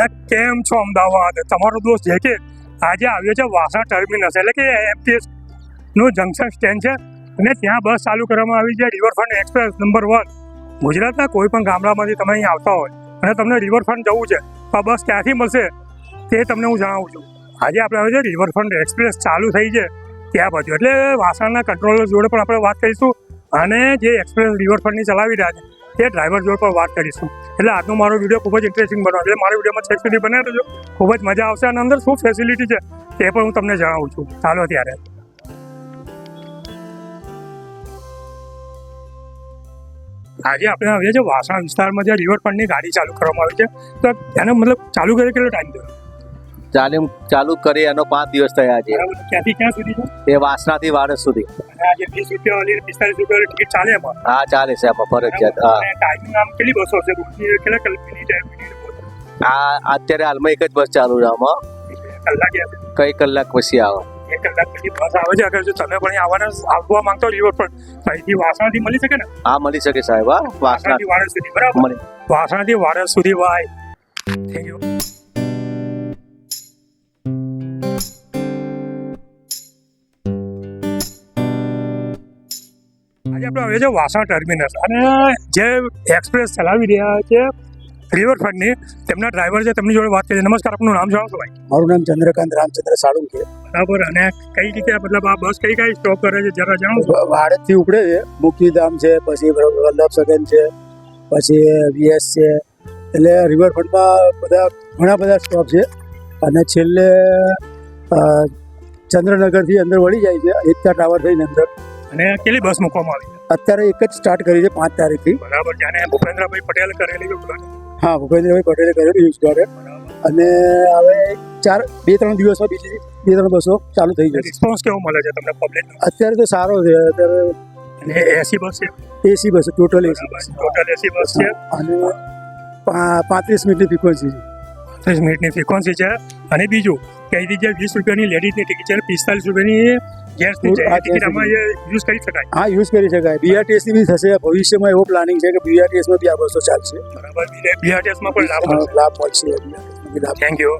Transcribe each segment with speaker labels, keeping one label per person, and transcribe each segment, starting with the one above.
Speaker 1: કેમ છો, અમદાવાદ? તમારો દોસ્ત જે કે આજે આવ્યો છે વાસા ટર્મિનસ એટલે કે એમટીએસનું જંકશન સ્ટેન્ડ છે અને ત્યાં બસ ચાલુ કરવામાં આવી છે રિવરફ્રન્ટ એક્સપ્રેસ નંબર વન ગુજરાતના કોઈ પણ ગામડામાંથી તમે અહીં આવતા હોય અને તમને રિવરફ્રન્ટ જવું છે, તો આ બસ ક્યાંથી મળશે તે તમને હું જણાવું છું. આજે આપણે આવે છે રિવરફ્રન્ટ એક્સપ્રેસ ચાલુ થઈ છે ત્યાં બાજુ એટલે વાસણના કંટ્રોલર જોડે પણ આપણે વાત કરીશું અને જે એક્સપ્રેસ રિવરફ્રન્ટની ચલાવી રહ્યા છે તે ડ્રાઈવર જોડે પણ વાત કરીશું. એટલે આજનો મારો વીડિયો ખૂબ જ ઇન્ટરેસ્ટિંગ બનવાનો એટલે મારા વિડીયોમાં છેક સુધી બનાવી દેજો ખૂબ જ મજા આવશે અને અંદર. શું ફેસિલિટી છે તે પણ હું તમને જણાવું છું. ચાલો ત્યારે. આજે આપણે આવીએ છીએ વાસણ વિસ્તારમાં જે રિવરફ્રન્ટની ગાડી ચાલુ કરવામાં આવી છે, તો એનો મતલબ ચાલુ કરે કેટલો ટાઈમ થયો?
Speaker 2: ચાલે ચાલુ કરી એનો પાંચ દિવસ થયા છે.
Speaker 1: ક્યાંથી ક્યાં સુધી છે?
Speaker 2: એ સુધી.
Speaker 1: આજે વીસ રૂપિયા વાળી પિસ્તાલીસ રૂપિયા ટિકિટ ચાલે એમાં?
Speaker 2: હા ચાલે છે એમાં ફરજિયાત હા.
Speaker 1: ટાઈમિંગ આમ કેટલી બસો હશે કેટલા કલાકની
Speaker 2: આ અત્યારે હાલમાં એક જ બસ ચાલુ છે આમાં.
Speaker 1: કલાકે
Speaker 2: કઈ કલાક પછી આવે.
Speaker 1: એક કલાક પછી બસ આવે છે. અગર જો તમે પણ આવવાના આવવા માંગતો રિવરફ્રન્ટ તો અહીંથી વાસણાથી મળી શકે ને?
Speaker 2: હા મળી શકે સાહેબ હા. વાસણા
Speaker 1: વાસણાથી વાર સુધી બરાબર. વાસણાથી વારસ સુધી વાય આપણે હવે છે વાસણ ટર્મિનસ અને જે એક્સપ્રેસ ચલાવી રહ્યા છે રિવરફ્રન્ટની તેમના ડ્રાઈવર છે તેમની જોડે વાત કરીએ નમસ્કાર આપનું નામ જણાવશો ભાઈ?
Speaker 3: મારું નામ ચંદ્રકાંત રામચંદ્ર સાળુંકે
Speaker 1: બરાબર અને કઈ રીતે મતલબ આ બસ કઈ કઈ સ્ટોપ કરે છે જરા જણાવશો
Speaker 3: વાડજથી ઉપડે છે મુક્તિધામ છે પછી વલ્લભ સદન છે પછી વીએસ છે એટલે રિવરફ્રન્ટમાં બધા ઘણા બધા સ્ટોપ છે. અને છેલ્લે ચંદ્રનગરથી અંદર વળી જાય છે એકતા ટાવર થઈને અંદર.
Speaker 1: અને કેટલી બસ મૂકવામાં આવી છે?
Speaker 3: અત્યારે એક જ સ્ટાર્ટ કરી છે પાંચ તારીખથી.
Speaker 1: બરાબર જાણે ભૂપેન્દ્રભાઈ પટેલ કરેલી.
Speaker 3: હા ભૂપેન્દ્રભાઈ પટેલે કરેલું યુઝ કરે અને હવે ચાર બે ત્રણ દિવસમાં બીજી બે ત્રણ બસો ચાલુ થઈ જશે.
Speaker 1: રિસ્પોન્સ કેવો મળે છે તમને પબ્લિક
Speaker 3: અત્યારે તો સારો છે અત્યારે
Speaker 1: અને એસી બસ છે?
Speaker 3: એસી બસ ટોટલ એસી બસ.
Speaker 1: ટોટલ એસી બસ છે.
Speaker 3: અને પાંત્રીસ મિનિટની ફ્રીક્વન્સી છે.
Speaker 1: પાંત્રીસ મિનિટની ફ્રીક્વન્સી છે. અને બીજું કે અહીંથી જે વીસ રૂપિયાની લેડીઝની ટિકિટ છે પિસ્તાલીસ રૂપિયાની આમાં યુઝ કરી શકાય.
Speaker 3: હા યુઝ કરી શકાય. બીઆરટીએસની બી થશે. ભવિષ્યમાં એવો પ્લાનિંગ છે કે બીઆરટીએસમાં બી આ બસો ચાલશે.
Speaker 1: બરાબર બીઆરટીએસમાં પણ લાભ
Speaker 3: લાભ મળશે.
Speaker 1: થેન્ક યુ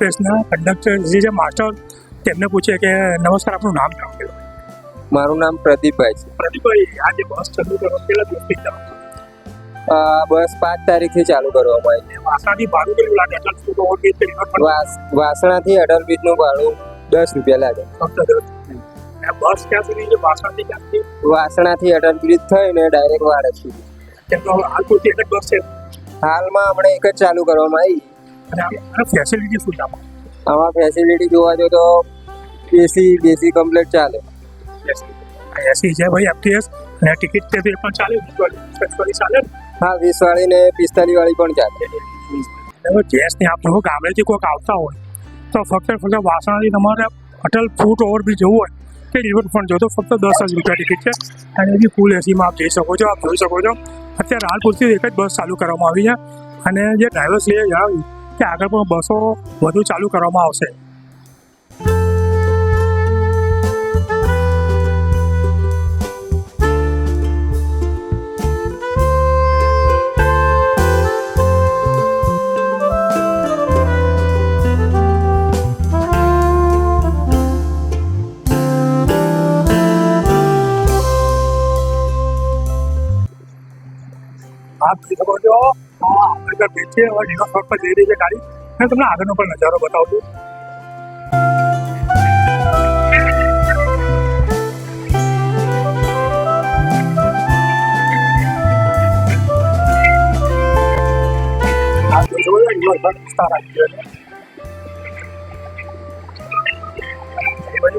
Speaker 1: એક્સપ્રેસના કંડક્ટર જે છે માસ્ટર તેમને પૂછે કે નમસ્કાર આપનું નામ જણાવો
Speaker 4: મારું નામ પ્રદીપભાઈ છે.
Speaker 1: પ્રદીપભાઈ આજે બસ ચાલુ કરવા કેટલા દિવસથી ચાલુ
Speaker 4: બસ પાંચ તારીખથી ચાલુ કરવામાં આવી
Speaker 1: વાસણાથી ભાડું કેટલું લાગે? અટલ
Speaker 4: વાસ વાસણાથી અઢાર બીજનું ભાડું દસ રૂપિયા લાગે.
Speaker 1: ફક્ત દસ. બસ ક્યાં સુધી છે? વાસણાથી ક્યાં સુધી?
Speaker 4: વાસણાથી અઢાર બ્રિજ થઈને ડાયરેક્ટ વાડજ સુધી.
Speaker 1: હાલ બસ છે.
Speaker 4: હાલમાં હમણાં એક જ ચાલુ કરવામાં આવી.
Speaker 1: અને ફેસિલિટી શું આપો આમાં?
Speaker 4: ફેસિલિટી જોવા જો તો એસી બેસી કમ્પ્લીટ ચાલે.
Speaker 1: એસી છે ભાઈ એફટીએસ અને ટિકિટ તે પણ ચાલે ફેસ્ટિવલ ચાલે
Speaker 4: હા વીસ વાળી ને પિસ્તાલીસ વાળી પણ ચાલે.
Speaker 1: હવે ગેસની આપણે ગામડેથી કોઈક આવતા હોય તો ફક્ત ફક્ત વાસણાથી તમારે અટલ ફૂટ ઓવરબ્રિજ જવું હોય કે રિવરફ્રન્ટ જો તો ફક્ત દસ જ રૂપિયા ટિકિટ છે. અને એની ફૂલ એસીમાં આપ જઈ શકો છો આપ જોઈ શકો છો. અત્યારે હાલ પૂરતી એક જ બસ ચાલુ કરવામાં આવી છે. અને જે ડ્રાઈવર છે એ જણાવ્યું કે આગળ પણ બસો વધુ ચાલુ કરવામાં આવશે. છો આ આગળ બેસીએ હવે ડીનો શોટ પર જઈ રહી છે ગાડી અને તમને આગળનો પણ નજારો બતાવું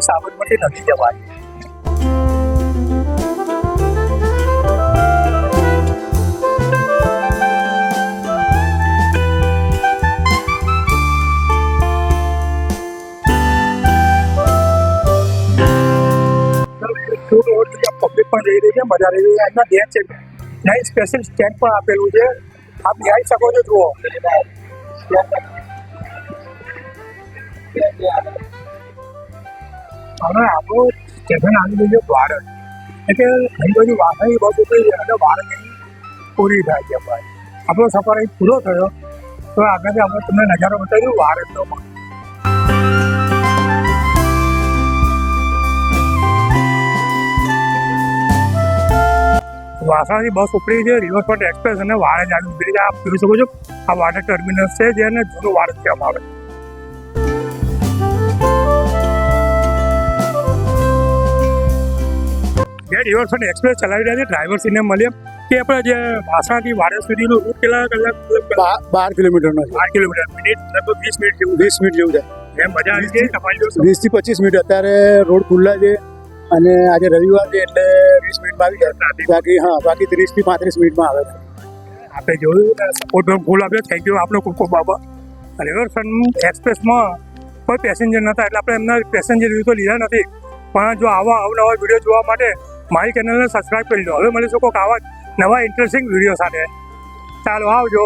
Speaker 1: સાબરમતી નથી જવાની પબ્લિક પણ જઈ રહી છે, મજા રહી રહી છે. એમના ધ્યાન છે. ત્યાં સ્પેશિયલ સ્ટેન્ડ પણ આપેલું છે. આપ બેસી શકો છો, જુઓ. હવે આપણું સ્ટેશન આવી ગયું છે ભારત. એટલે ઘણી બધી વાસણી બસ ઉપરી છે, અને ભારતની પૂરી થાય છે ભાઈ. આપણો સફર અહીં પૂરો થયો. તો આગળ આપણે તમને નજારો બતાવ્યું ભારતનો પણ. વાસણાથી બસ ઉપડી છે રિવરફ્રન્ટ એક્સપ્રેસ અને વાડજ આવી ઉતરી છે. આપ જોઈ શકો છો આ વાડે ટર્મિનસ છે જેને જૂનું વાડજ કહેવામાં આવે જે રિવરફ્રન્ટ એક્સપ્રેસ ચલાવી રહ્યા છે ડ્રાઈવરશ્રીને મળીએ. કે આપણે જે વાસણાથી વાડજ સુધીનો રૂટ કેટલા કલાક
Speaker 3: બાર કિલોમીટરનો
Speaker 1: બાર કિલોમીટર મિનિટ લગભગ વીસ મિનિટ જેવું
Speaker 3: વીસ મિનિટ જેવું છે.
Speaker 1: એમ મજા આવી છે તમારી જોડે?
Speaker 3: વીસથી પચીસ મિનિટ. અત્યારે રોડ ખુલ્લા છે. અને આજે રવિવાર છે એટલે વીસ મિનિટમાં આવી જાય. બાકી હા, બાકી ત્રીસથી પાંત્રીસ મિનિટમાં આવે છે.
Speaker 1: આપણે જોયું સપોર્ટ ફૂલ આપ્યો. થેન્ક યુ આપનો ખૂબ ખૂબ આભાર. રિવરફ્રન્ટ એક્સપ્રેસમાં કોઈ પેસેન્જર નહોતા એટલે આપણે એમના પેસેન્જર વ્યૂ તો લીધા નથી. પણ જો આવા અવનવા વીડિયો જોવા માટે મારી ચેનલને સબસ્ક્રાઈબ કરી લો. હવે મળીશું કોઈક આવા નવા ઇન્ટરેસ્ટિંગ વીડિયો સાથે. ચાલો આવજો.